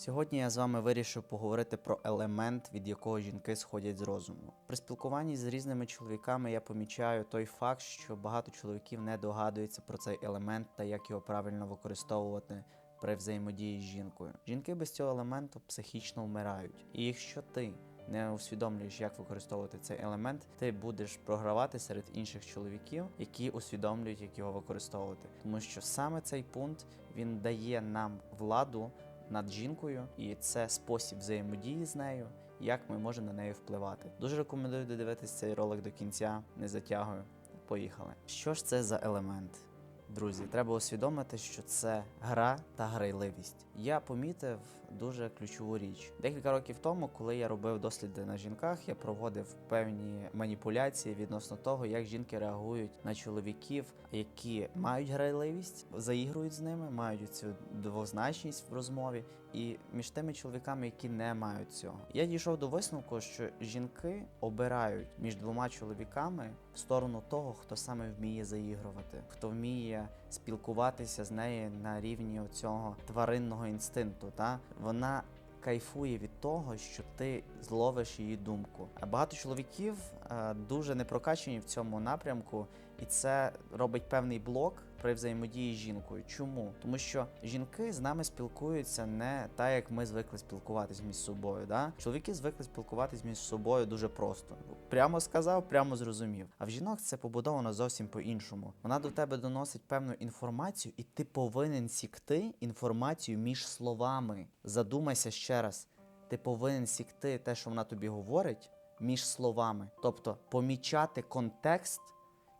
Сьогодні я з вами вирішив поговорити про елемент, від якого жінки сходять з розуму. При спілкуванні з різними чоловіками я помічаю той факт, що багато чоловіків не догадуються про цей елемент та як його правильно використовувати при взаємодії з жінкою. Жінки без цього елементу психічно вмирають. І якщо ти не усвідомлюєш, як використовувати цей елемент, ти будеш програвати серед інших чоловіків, які усвідомлюють, як його використовувати. Тому що саме цей пункт він дає нам владу над жінкою, і це спосіб взаємодії з нею, як ми можемо на неї впливати. Дуже рекомендую додивитися цей ролик до кінця, не затягую. Поїхали. Що ж це за елемент? Друзі, треба усвідомити, що це гра та грайливість. Я помітив дуже ключову річ. Декілька років тому, коли я робив досліди на жінках, я проводив певні маніпуляції відносно того, як жінки реагують на чоловіків, які мають грайливість, заігрують з ними, мають цю двозначність в розмові, і між тими чоловіками, які не мають цього. Я дійшов до висновку, що жінки обирають між двома чоловіками в сторону того, хто саме вміє заігрувати, хто вміє спілкуватися з нею на рівні цього тваринного інстинкту. Та вона кайфує від того, що ти зловиш її думку. Багато чоловіків е, дуже не прокачені в цьому напрямку, і це робить певний блок при взаємодії з жінкою. Чому? Тому що жінки з нами спілкуються не так, як ми звикли спілкуватись між собою. Да? Чоловіки звикли спілкуватись між собою дуже просто. Прямо сказав, прямо зрозумів. А в жінок це побудовано зовсім по-іншому. Вона до тебе доносить певну інформацію, і ти повинен сікти інформацію між словами. Задумайся ще раз. Ти повинен сікти те, що вона тобі говорить, між словами. Тобто помічати контекст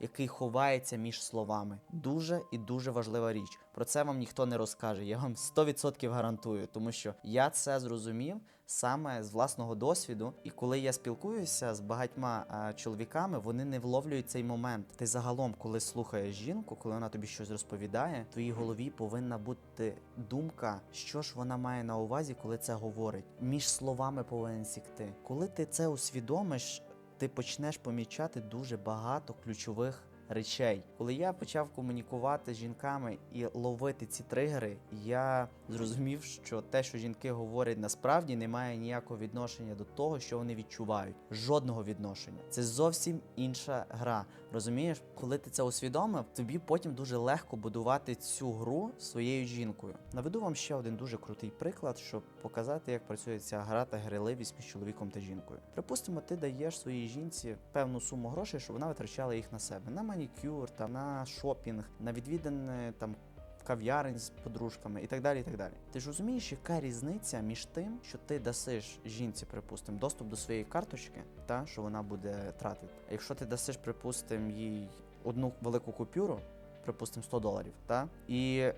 який ховається між словами. Дуже і дуже важлива річ. Про це вам ніхто не розкаже. Я вам 100% гарантую, тому що я це зрозумів саме з власного досвіду. І коли я спілкуюся з багатьма чоловіками, вони не вловлюють цей момент. Ти загалом, коли слухаєш жінку, коли вона тобі щось розповідає, в твоїй голові повинна бути думка, що ж вона має на увазі, коли це говорить. Між словами повинен сікти. Коли ти це усвідомиш, ти почнеш помічати дуже багато ключових речей. Коли я почав комунікувати з жінками і ловити ці тригери, я зрозумів, що те, що жінки говорять, насправді не має ніякого відношення до того, що вони відчувають. Жодного відношення. Це зовсім інша гра. Розумієш, коли ти це усвідомив, тобі потім дуже легко будувати цю гру своєю жінкою. Наведу вам ще один дуже крутий приклад, щоб показати, як працює ця гра та грайливість між чоловіком та жінкою. Припустимо, ти даєш своїй жінці певну суму грошей, щоб вона витрачала їх на себе на манікюр, там на шопінг, на відвідане там. Кав'ярень з подружками і так далі. і так далі. Ти ж розумієш, яка різниця між тим, що ти дасиш жінці, припустимо, доступ до своєї карточки, та що вона буде тратити. А якщо ти дасиш, припустимо, їй одну велику купюру, припустимо, 100 доларів, та і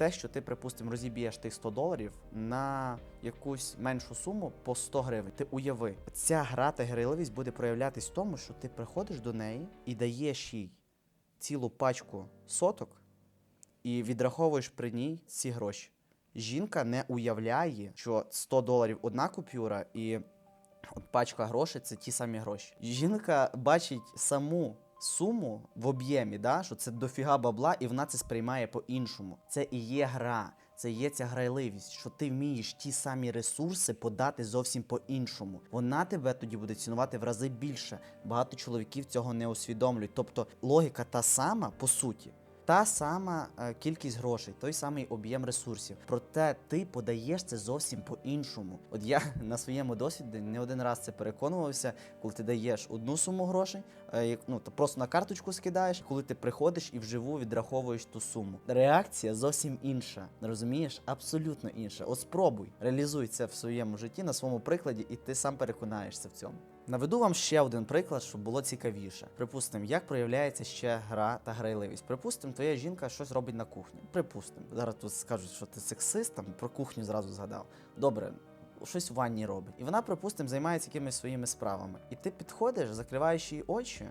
те, що ти, припустимо, розіб'єш тих 100 доларів на якусь меншу суму по 100 гривень. Ти уяви, ця гра та грайливість буде проявлятись в тому, що ти приходиш до неї і даєш їй цілу пачку соток і відраховуєш при ній ці гроші. Жінка не уявляє, що 100 доларів одна купюра і пачка грошей це ті самі гроші. Жінка бачить саму суму в об'ємі, да, що це дофіга бабла, і вона це сприймає по-іншому. Це і є гра. Це є ця грайливість, що ти вмієш ті самі ресурси подати зовсім по-іншому. Вона тебе тоді буде цінувати в рази більше. Багато чоловіків цього не усвідомлюють. Тобто логіка та сама по суті. Та сама е, кількість грошей, той самий об'єм ресурсів. Проте ти подаєш це зовсім по-іншому. От я на своєму досвіді не один раз це переконувався, коли ти даєш одну суму грошей, е, ну то просто на карточку скидаєш, коли ти приходиш і вживу відраховуєш ту суму. Реакція зовсім інша. Розумієш? Абсолютно інша. От спробуй, реалізуй це в своєму житті на своєму прикладі, і ти сам переконаєшся в цьому. Наведу вам ще один приклад, щоб було цікавіше. Припустимо, як проявляється ще гра та грайливість. Припустимо, твоя жінка щось робить на кухні. Припустимо, зараз тут скажуть, що ти сексист, там про кухню зразу згадав. Добре. Щось в ванні робить. І вона, припустимо, займається якимись своїми справами. І ти підходиш, закриваєш її очі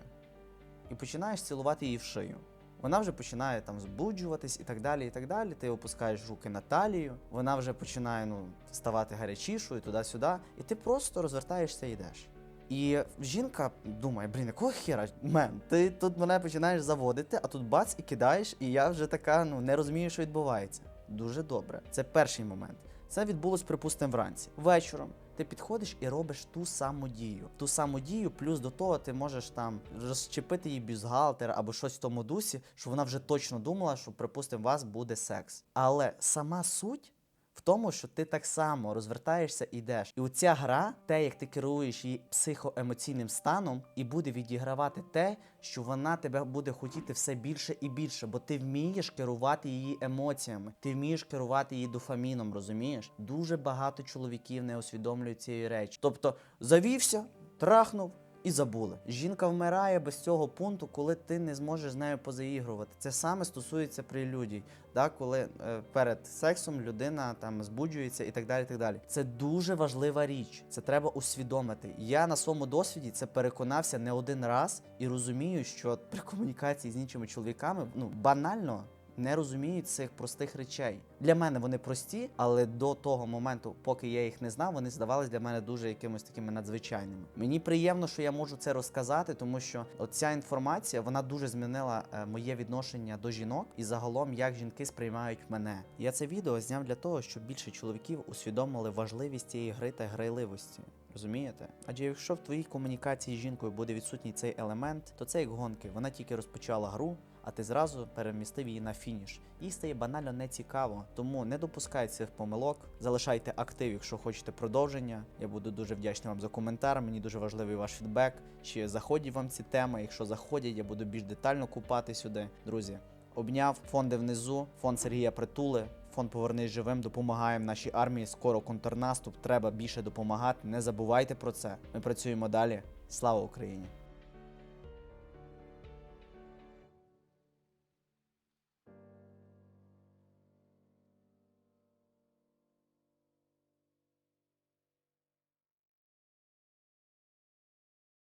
і починаєш цілувати її в шию. Вона вже починає там збуджуватись і так далі. і так далі. Ти опускаєш руки на талію, вона вже починає ну, ставати гарячішою туди-сюди, і ти просто розвертаєшся і йдеш. І жінка думає, блін, якого хера, мен, ти тут мене починаєш заводити, а тут бац і кидаєш, і я вже така ну не розумію, що відбувається. Дуже добре. Це перший момент. Це відбулось, припустимо, вранці. Вечором ти підходиш і робиш ту саму дію. Ту саму дію, плюс до того ти можеш там розчепити її бюстгальтер або щось в тому дусі, що вона вже точно думала, що, припустимо, у вас буде секс. Але сама суть. В тому, що ти так само розвертаєшся і йдеш. І оця гра, те, як ти керуєш її психоемоційним станом, і буде відігравати те, що вона тебе буде хотіти все більше і більше, бо ти вмієш керувати її емоціями, ти вмієш керувати її дофаміном, розумієш? Дуже багато чоловіків не усвідомлюють цієї речі. Тобто завівся, трахнув. І забули. Жінка вмирає без цього пункту, коли ти не зможеш з нею позаігрувати. Це саме стосується прелюдій, да, коли е, перед сексом людина там збуджується і так далі. так далі. Це дуже важлива річ. Це треба усвідомити. Я на своєму досвіді це переконався не один раз і розумію, що при комунікації з іншими чоловіками ну банально не розуміють цих простих речей. Для мене вони прості, але до того моменту, поки я їх не знав, вони здавались для мене дуже якимось такими надзвичайними. Мені приємно, що я можу це розказати, тому що оця інформація вона дуже змінила е, моє відношення до жінок і загалом як жінки сприймають мене. Я це відео зняв для того, щоб більше чоловіків усвідомили важливість цієї гри та грайливості. Розумієте? Адже якщо в твоїй комунікації з жінкою буде відсутній цей елемент, то це як гонки. Вона тільки розпочала гру, а ти зразу перемістив її на фініш. Їй стає банально нецікаво. Тому не допускайте цих помилок, залишайте актив, якщо хочете продовження. Я буду дуже вдячний вам за коментар. Мені дуже важливий ваш фідбек. Чи заходять вам ці теми? Якщо заходять, я буду більш детально купати сюди. Друзі, обняв фонди внизу, фонд Сергія Притули. Фонд Повернись живим, допомагаємо нашій армії. Скоро контрнаступ. Треба більше допомагати. Не забувайте про це. Ми працюємо далі. Слава Україні!